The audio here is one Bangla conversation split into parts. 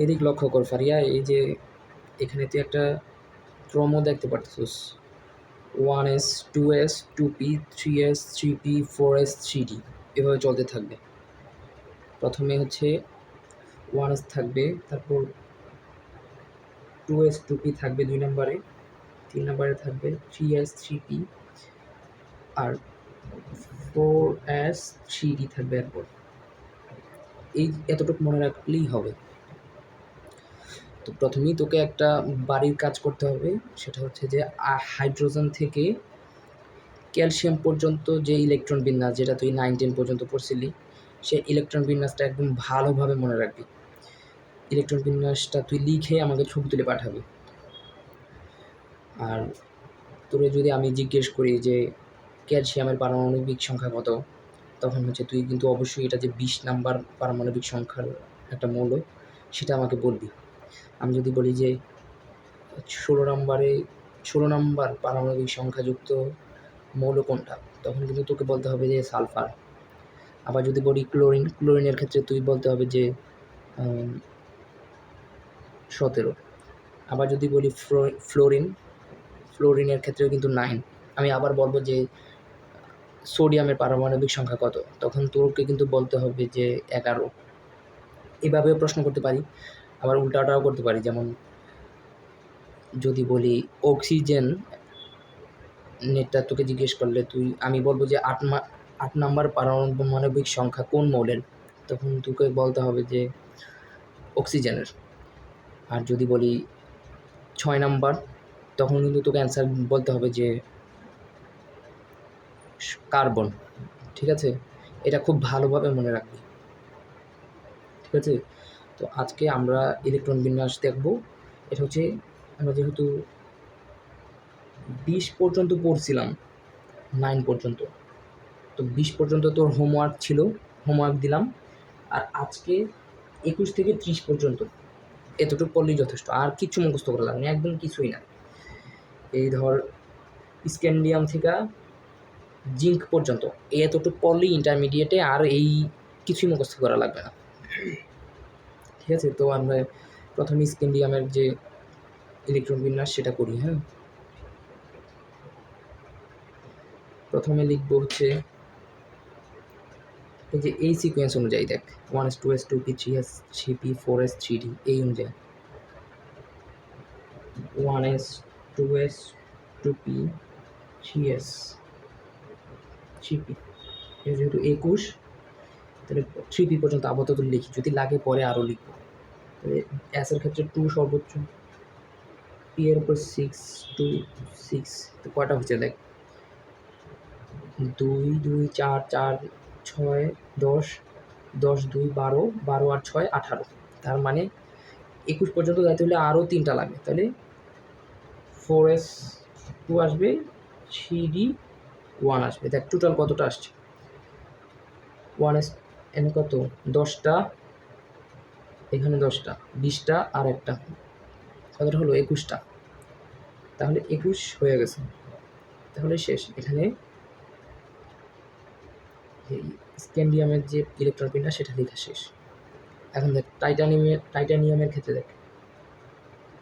এদিক লক্ষ্য কর ফারিয়া, এই যে এখানে তুই একটা ক্রম দেখতে পারছিস one S two S two P three S three P four S three D এভাবে চলতে থাকবে। প্রথমে হচ্ছে ওয়ান এস থাকবে, তারপর টু এস টু পি থাকবে দুই নম্বরে, তিন নম্বরে থাকবে থ্রি এস থ্রি পি আর ফোর এস থ্রি ডি থাকবে এরপর। এই এতটুকু মনে রাখলেই হবে। তো প্রথমেই তোকে একটা বাড়ির কাজ করতে হবে, সেটা হচ্ছে যে হাইড্রোজেন থেকে ক্যালসিয়াম পর্যন্ত যে ইলেকট্রন বিন্যাস, যেটা তুই নাইন টেন পর্যন্ত পড়ছিলি, সে ইলেকট্রন বিন্যাসটা একদম ভালোভাবে মনে রাখবি। ইলেকট্রন বিন্যাসটা তুই লিখে আমাকে ছবি তুলে পাঠাবি। আর তোরে যদি আমি জিজ্ঞেস করি যে, ক্যালসিয়ামের পারমাণবিক সংখ্যা কত? তখন হচ্ছে তুই কিন্তু অবশ্যই এটা যে বিশ নাম্বার পারমাণবিক সংখ্যার একটা মৌল, সেটা আমাকে বলবি। আমি যদি বলি যে ষোলো নম্বরে, ষোলো নম্বর পারমাণবিক সংখ্যাযুক্ত মৌল কোনটা? তখন কিন্তু তোকে বলতে হবে যে সালফার। আবার যদি বলি ক্লোরিন, ক্লোরিনের ক্ষেত্রে তুই বলতে হবে যে সতেরো। আবার যদি বলি ফ্লোরিন, ফ্লোরিনের ক্ষেত্রেও কিন্তু নাইন। আমি আবার বলব যে সোডিয়ামের পারমাণবিক সংখ্যা কত? তখন তোকে কিন্তু বলতে হবে যে এগারো। এভাবেও প্রশ্ন করতে পারি। আবার উল্টাটাও করতে পারি, যেমন যদি বলি অক্সিজেন নেটটা তোকে জিজ্ঞেস করলে, তুই, আমি বলব যে আট মা, আট নাম্বার পারমাণবিক সংখ্যা কোন মৌলের? তখন তোকে বলতে হবে যে অক্সিজেনের আর যদি বলি ছয় নাম্বার, তখন কিন্তু তোকে অ্যান্সার বলতে হবে যে কার্বন ঠিক আছে? এটা খুব ভালোভাবে মনে রাখবি। ঠিক আছে? তো আজকে আমরা ইলেকট্রন বিন্যাস দেখব। এটা হচ্ছে আমরা যেহেতু বিশ পর্যন্ত পড়ছিলাম নাইন পর্যন্ত। তো বিশ পর্যন্ত তোর হোমওয়ার্ক ছিল হোমওয়ার্ক দিলাম। আর আজকে একুশ থেকে ত্রিশ পর্যন্ত। এতটুকু পড়লেই যথেষ্ট। আর কিচ্ছু মুখস্থ করা লাগবে একদম কিছুই না। এই ধর স্ক্যান্ডিয়াম থেকে জিঙ্ক পর্যন্ত। এতটুকু পড়লেই ইন্টারমিডিয়েটে আর এই কিছুই মুখস্থ করা লাগবে না। ঠিক আছে? তো আমরা প্রথমে স্ক্যান্ডিয়ামের যে ইলেকট্রন বিন্যাস সেটা করি হ্যাঁ? প্রথমে লিখব হচ্ছে এই যে এই সিকোয়েন্স অনুযায়ী, দেখ one S two S two P three S three P four S three D এই অনুযায়ী। One S two S two P three S three P যেহেতু একুশ তাহলে থ্রি পি পর্যন্ত আপাতত লিখি, যদি লাগে পরে আরও লিখব। তাহলে এসের ক্ষেত্রে টু সর্বোচ্চ পি এর উপর সিক্স টু সিক্স তো কয়টা হচ্ছে দেখ? দুই দুই, চার চার, ছয়, দশ দশ, দুই, বারো বারো আর ছয়, আঠারো। তার মানে একুশ পর্যন্ত যাইতে হলে আরও তিনটা লাগে। তাহলে ফোর এস টু আসবে থ্রি ডি ওয়ান আসবে। দেখ টোটাল কতটা আসছে? ওয়ান এস এনে কত? দশটা। এখানে দশটা। বিশটা আর একটা। কতটা হলো একুশটা। তাহলে একুশ হয়ে গেছে। তাহলে শেষ। এখানে স্ক্যান্ডিয়ামের যে ইলেকট্রন পিনটা, সেটা লেখা শেষ। এখন দেখ টাইটানিয়ামের টাইটানিয়ামের ক্ষেত্রে দেখ।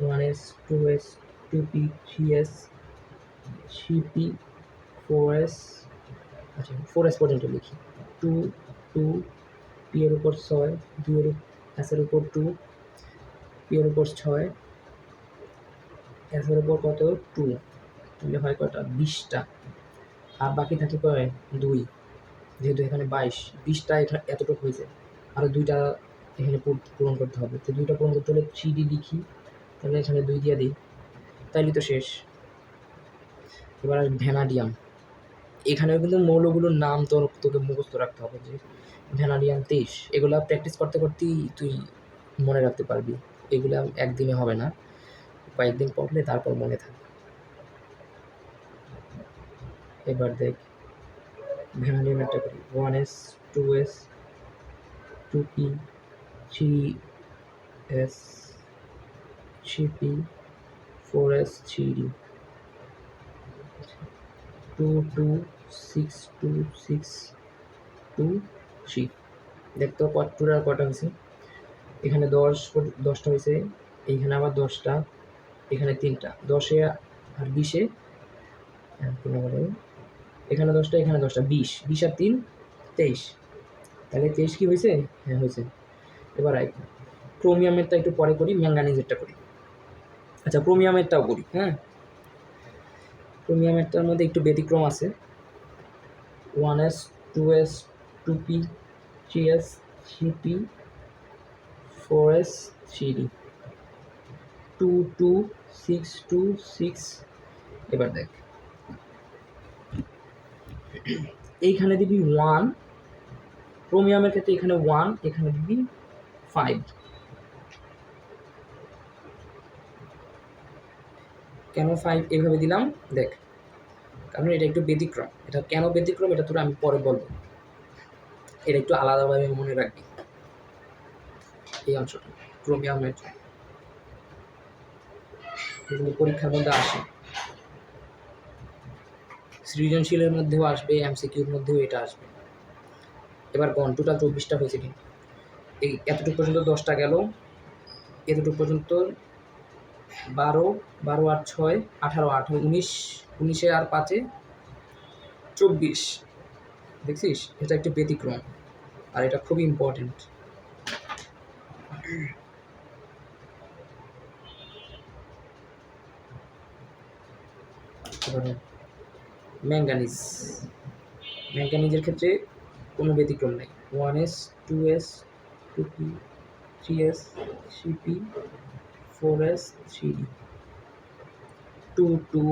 One S two S two P three S three P four S আচ্ছা ফোর এস পর্যন্ত লিখি। টু টু পি এর উপর ছয় দুই এর উপর টু পি এর উপর ছয়, এসের উপর কত? টু তাহলে হয় কটা বিশটা। আর বাকি থাকে কয়? দুই। যেহেতু এখানে বাইশ, বিশটা এখানে এতটুকু হয়েছে। আরও দুইটা এখানে পূরণ করতে হবে। তো দুইটা পূরণ করতে হলে থ্রি ডি লিখি। তাহলে এখানে দুই দিয়ে দিই। তাইলে তো শেষ। এবার ভ্যানাডিয়াম। এখানেও কিন্তু মৌলগুলোর নাম তোর, তোকে মুখস্থ রাখতে হবে যে ভ্যানাডিয়াম তেইশ, এগুলো প্র্যাকটিস করতে করতেই তুই মনে রাখতে পারবি। এগুলো একদিনে হবে না। কয়েকদিন পড়লে তারপর মনে থাকবে। এবার দেখ ভ্যানাডিয়াম একটা করি। One S two S two P three S three P four S three D two two six two six two three দেখতো কত টুটাল কটা হয়েছে। এখানে দশ দশটা হয়েছে। এইখানে আবার দশটা, এখানে তিনটা। দশে আর বিশে হ্যাঁ। এখানে দশটা এখানে দশটা, বিশ। বিশ আর তিন, তেইশ। তাহলে তেইশ কি হয়েছে? হ্যাঁ হয়েছে। এবার আই ক্রোমিয়ামেরটা একটু পরে করি, ম্যাঙ্গানিজেরটা করি। আচ্ছা ক্রোমিয়ামেরটাও করি হ্যাঁ। ক্রোমিয়ামেরটার মধ্যে একটু ব্যতিক্রম আছে। One S, two S, two P three S three P four S three D two two six two six এবার দেখ। এইখানে দিবি ওয়ান ক্রোমিয়ামের ক্ষেত্রে এখানে ওয়ান এখানে দিবি ফাইভ কেন ফাইভ এইভাবে দিলাম, দেখ। কারণ এটা একটু ব্যতিক্রম। এটা কেন ব্যতিক্রম? এটা তোরা আমি পরে বলব। এটা একটু আলাদাভাবে মনে রাখবি। এই অংশটা ক্রোমিয়ামের এগুলো পরীক্ষার মধ্যে আসে। সৃজনশীলের মধ্যেও আসবে, এমসিকিউর মধ্যেও এটা আসবে। এবার গন টোটাল চব্বিশটা হয়েছে কিন্তু এই এতটুকু পর্যন্ত দশটা গেল। এতটুকু পর্যন্ত বারো বারো আর ছয়, আঠারো আঠারো উনিশ, উনিশে আর পাঁচে চব্বিশ। দেখছিস? এটা একটু ব্যতিক্রম, আর এটা খুবই ইম্পর্টেন্ট ম্যাঙ্গানিজ ম্যাঙ্গানিজের ক্ষেত্রে কোনো ব্যতিক্রম নেই। One S two S two P three S three P four S three D two two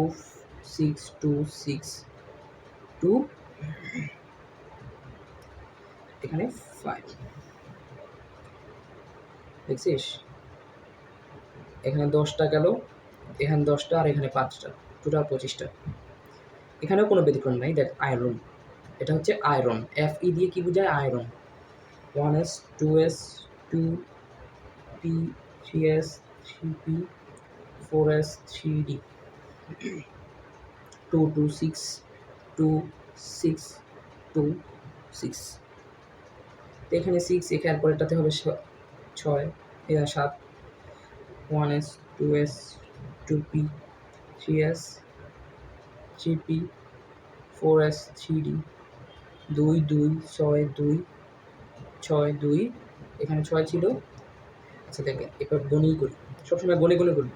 six two six two এখানে ফাইভ দেখছিস এখানে দশটা গেল, এখানে দশটা আর এখানে পাঁচটা টোটাল পঁচিশটা। এখানেও কোনো ব্যতিক্রম নাই, দেখ আয়রন এটা হচ্ছে আয়রন এফ ই দিয়ে কি বোঝায়? Iron one S two S two P three S three P four S three D two two six two six two six এখানে সিক্স এখানে পরেরটাতে হবে ছয় এরা সাত। One S two S two P three S three P four S three D দুই দুই, ছয় দুই ছয়, দুই, এখানে ছয় ছিল। আচ্ছা দেখে এবার গণেই করি। সবসময় গনে গনে করি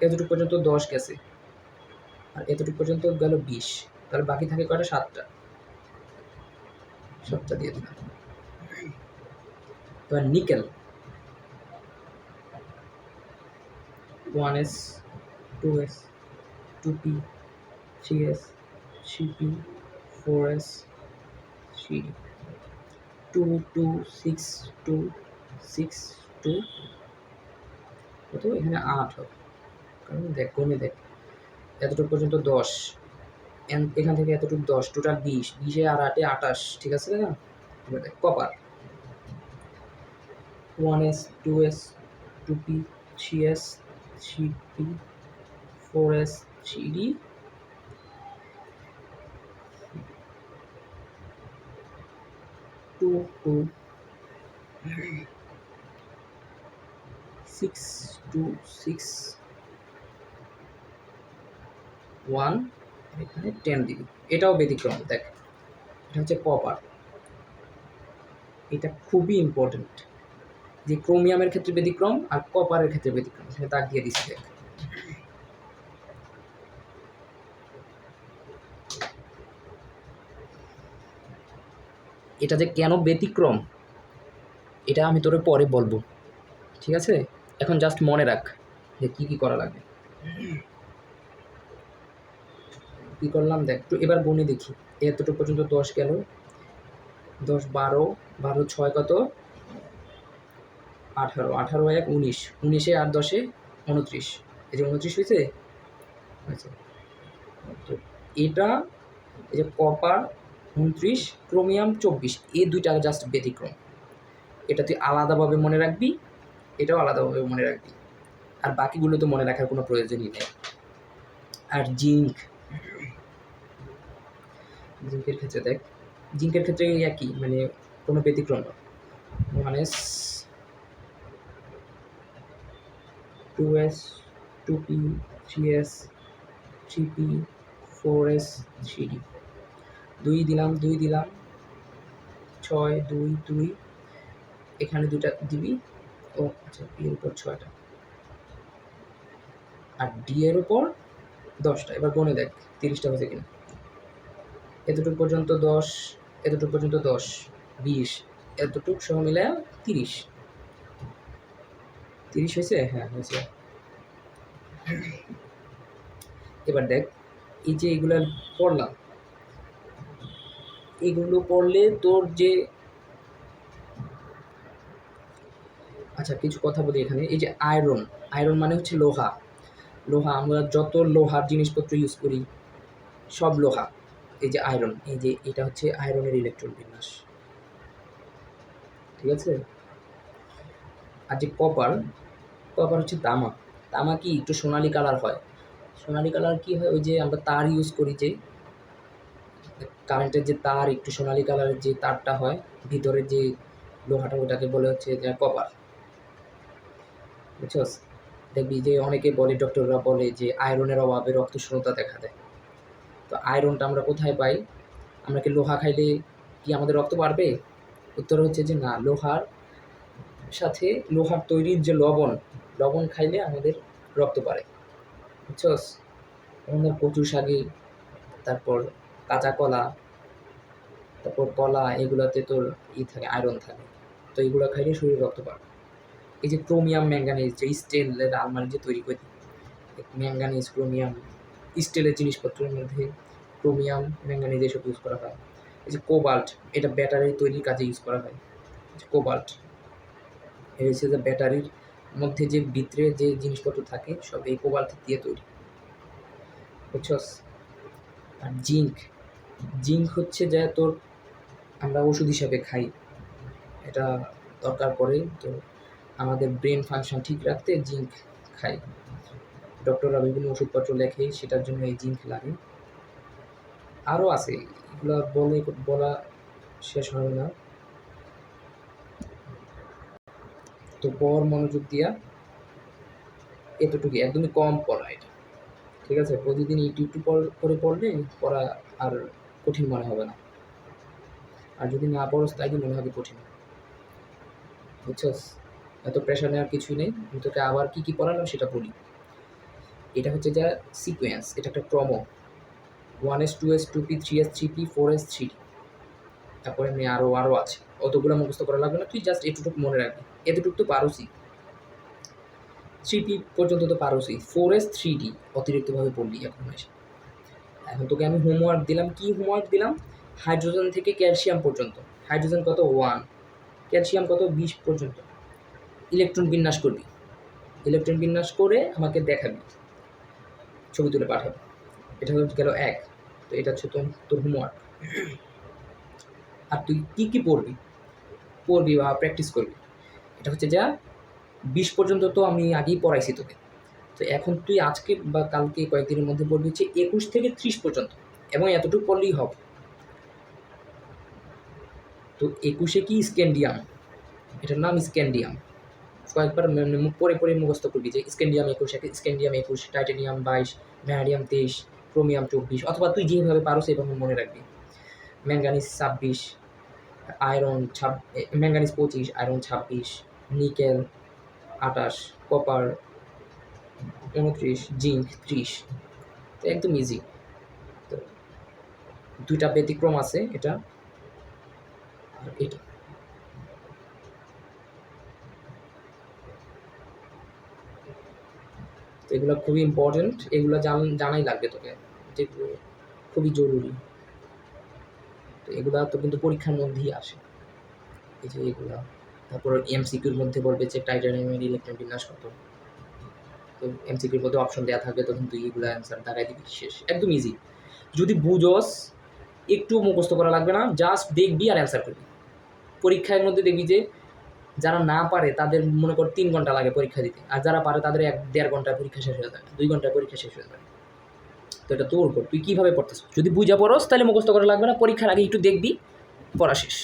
এতটুকু পর্যন্ত দশ গেছে। আর এতটুকু পর্যন্ত গেল বিশ। তাহলে বাকি থাকে কয়টা? সাতটা। সাতটা দিয়ে দিলাম। এবার nickel one S two S two P three S three P four S three two two six two six two কত? এখানে আট হবে। কারণ দেখ, কমে দেখ। এতটুকু পর্যন্ত দশ। এখান থেকে এতটুকু দশ টোটাল বিশ। বিশে আর আটে আটাশ, ঠিক আছে? না দেখ copper one S two S two P three S three P four S three D two two six two six one এখানে টেন দিবি। এটাও ব্যতিক্রম, দেখ। এটা হচ্ছে কপার এটা খুবই ইম্পর্টেন্ট যে ক্রোমিয়ামের ক্ষেত্রে ব্যতিক্রম আর কপারের ক্ষেত্রে ব্যতিক্রম, সেটা দাগ দিয়ে দিচ্ছি এটা যে কেন ব্যতিক্রম, এটা আমি তোরে পরে বলব, ঠিক আছে? এখন জাস্ট মনে রাখ যে কী কী করা লাগে। কী করলাম দেখ তো এবার বনে দেখি, এতটুকু পর্যন্ত দশ গেল, দশ বারো বারো ছয় কত? আঠারো আঠারো এক উনিশ, উনিশে আর দশে উনত্রিশ। এই যে উনত্রিশ হয়েছে? তো এটা, এই যে কপার উনত্রিশ ক্রোমিয়াম চব্বিশ, এই দুইটা জাস্ট ব্যতিক্রম। এটা তুই আলাদাভাবে মনে রাখবি, এটাও আলাদাভাবে মনে রাখবি। আর বাকিগুলো তো মনে রাখার কোনো প্রয়োজনই নেই। আর জিঙ্ক। জিঙ্কের ক্ষেত্রে দেখ, জিঙ্কের ক্ষেত্রে একই মানে কোনো ব্যতিক্রম না। One S two S two P three S three P four S three D দুই দিলাম দুই দিলাম, ছয়, দুই দুই। এখানে দুটা দিবি। ও আচ্ছা পি এর উপর ছয়টা। আর ডি এর উপর দশটা। এবার গনে দেখ, তিরিশটা হয়েছে কিনা। এতটুকু পর্যন্ত দশ, এতটুকু পর্যন্ত দশ, বিশ। এতটুকু সহ মিলে তিরিশ। তিরিশ হয়েছে? হ্যাঁ হয়েছে। এবার দেখ, এই যে এগুলো পড়লাম, এগুলো পড়লে তোর যে আচ্ছা কিছু কথা বলি এখানে। এই যে আয়রন আয়রন মানে হচ্ছে লোহা। লোহা, আমরা যত লোহার জিনিসপত্র ইউজ করি, সব লোহা। এই যে আয়রন এই যে এটা হচ্ছে আয়রনের ইলেকট্রন বিন্যাস। ঠিক আছে? আর যে কপার কপার হচ্ছে তামা। তামা কি একটু সোনালি কালার হয়? সোনালি কালার কি হয়? ওই যে আমরা তার ইউজ করি যে কারেন্টের যে তার, একটু সোনালি কালারের যে তারটা হয় ভিতরে যে লোহাটা, ওটাকে বলে হচ্ছে যে কপার বুঝছস দেখবি যে অনেকে বলে ডক্টররা বলে যে আয়রনের অভাবে রক্ত শূন্যতা দেখা দেয়। তো আয়রনটা আমরা কোথায় পাই? আমরা কি লোহা খাইলে কি আমাদের রক্ত বাড়বে? উত্তর হচ্ছে যে না, লোহার সাথে লোহার তৈরির যে লবণ লবণ খাইলে আমাদের রক্ত বাড়ে। বুঝছস? আমাদের কচু শাকে তারপর কাঁচা কলা, তারপর কলা, এগুলাতে তোর ই থাকে আয়রন থাকে। তো এগুলো খাইলে শরীরে রক্ত বাড়ে। এই যে ক্রোমিয়াম ম্যাঙ্গানিজ যে স্টিলের আলমারি যে তৈরি করি ম্যাঙ্গানিজ ক্রোমিয়াম স্টিলের জিনিসপত্রের মধ্যে ক্রোমিয়াম ম্যাঙ্গানিজ এসব ইউজ করা হয়। এই যে কোবাল্ট এটা ব্যাটারি তৈরির কাজে ইউজ করা হয়। কোবাল্ট এই হচ্ছে যে ব্যাটারির মধ্যে যে ভিতরে যে জিনিসপত্র থাকে, সব এই কোবাল্ট দিয়ে তৈরি। বুঝছস? আর জিঙ্ক জিঙ্ক হচ্ছে যে তোর আমরা ওষুধ হিসাবে খাই। এটা দরকার পড়ে তো আমাদের ব্রেন ফাংশন ঠিক রাখতে জিঙ্ক খাই। ডক্টররা বিভিন্ন ওষুধপত্র লেখে, সেটার জন্য এই জিঙ্ক লাগে। আরও আছে, এগুলো বলে বলা শেষ হবে না। তো পর মনোযোগ দিয়া এতটুকু একদমই কম পড়া এটা। ঠিক আছে? প্রতিদিন একটু একটু করে পড়লে পড়া আর কঠিন মনে হবে না। আর যদি না পড়স, তাই মনে হবে কঠিন। বুঝছস? এত প্রেশার নেওয়ার কিছুই নেই। আমি তোকে আবার কী কী পড়ালাম সেটা বলি। এটা হচ্ছে যা সিকোয়েন্স এটা একটা ক্রম। One S two S two P three S three P four S three তারপরে এমনি আরও আরও আছে। অতগুলো মুখস্থ করা লাগবে না। তুই জাস্ট এটুটুকু মনে রাখবি। এতটুকু তো পারোসি। থ্রি পি পর্যন্ত তো পারোসি। ফোর এস থ্রি ডি অতিরিক্তভাবে পড়লি এখন এসে এখন তোকে আমি হোমওয়ার্ক দিলাম। কি হোমওয়ার্ক দিলাম? হাইড্রোজেন থেকে ক্যালসিয়াম পর্যন্ত। হাইড্রোজেন কত? ওয়ান ক্যালসিয়াম কত? বিশ পর্যন্ত। ইলেকট্রন বিন্যাস করবি। ইলেকট্রন বিন্যাস করে আমাকে দেখাবি। ছবি তুলে পাঠাবি। এটা হচ্ছে গেল এক। তো এটা হচ্ছে তোর তোর হোমওয়ার্ক আর তুই কী কী পড়বি? পড়বি বা প্র্যাকটিস করবি। এটা হচ্ছে যা, বিশ পর্যন্ত তো আমি আগেই পড়াইছি তোকে। তো এখন তুই আজকে বা কালকে কয়েকদিনের মধ্যে পড়বি হচ্ছে একুশ থেকে ত্রিশ পর্যন্ত, এবং এতটুকু পড়লেই হবে। তো একুশে কি স্ক্যান্ডিয়াম এটার নাম স্ক্যান্ডিয়াম কয়েকবার পরে পরে মুখস্থ করবি যে স্ক্যান্ডিয়াম একুশ স্ক্যান্ডিয়াম একুশ, টাইটেনিয়াম বাইশ ভ্যানাডিয়াম তেইশ, ক্রোমিয়াম চব্বিশ, অথবা তুই যেভাবে পারো সেভাবে মনে রাখবি। ম্যাঙ্গানিজ ছাব্বিশ, আয়রন ছাব ম্যাঙ্গানিজ পঁচিশ, আয়রন ছাব্বিশ নিকেল, আটাশ, কপার, উনত্রিশ, জিঙ্ক, ত্রিশ। তো একদম ইজি তো দুইটা ব্যতিক্রম আছে এটা। আর এটা। তো এগুলো খুবই ইম্পর্টেন্ট এগুলো জান জানাই লাগবে তোকে যেগুলো খুবই জরুরি। তো এগুলা তো কিন্তু পরীক্ষার মধ্যেই আসে। এই যে এগুলা। তারপর এমসিকিউর মধ্যে বলবে যে টাইটানিয়ামের ইলেকট্রন বিন্যাস কত? তো এমসিকিউর মধ্যে অপশন দেওয়া থাকবে, তখন তুই এগুলো অ্যান্সার দাঁড়াই দিবি, শেষ। একদম ইজি যদি বুঝস, একটু মুখস্থ করা লাগবে না জাস্ট দেখবি আর অ্যান্সার করবি। পরীক্ষার মধ্যে দেখবি যে যারা না পারে, তাদের মনে কর তিন ঘণ্টা লাগে পরীক্ষা দিতে। আর যারা পারে, তাদের এক, দেড় ঘন্টায় পরীক্ষা শেষ হয়ে যাবে দুই ঘন্টায় পরীক্ষা শেষ হয়ে যাবে তো এটা তোর উপর। তুই কীভাবে পড়তেছ? যদি বুঝা পড়স, তাহলে মুখস্থ করা লাগবে না। পরীক্ষার আগে একটু দেখবি, পড়া শেষ।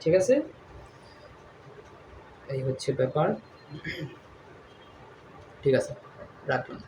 ঠিক আছে? এই হচ্ছে ব্যাপার। ঠিক আছে রাখলাম।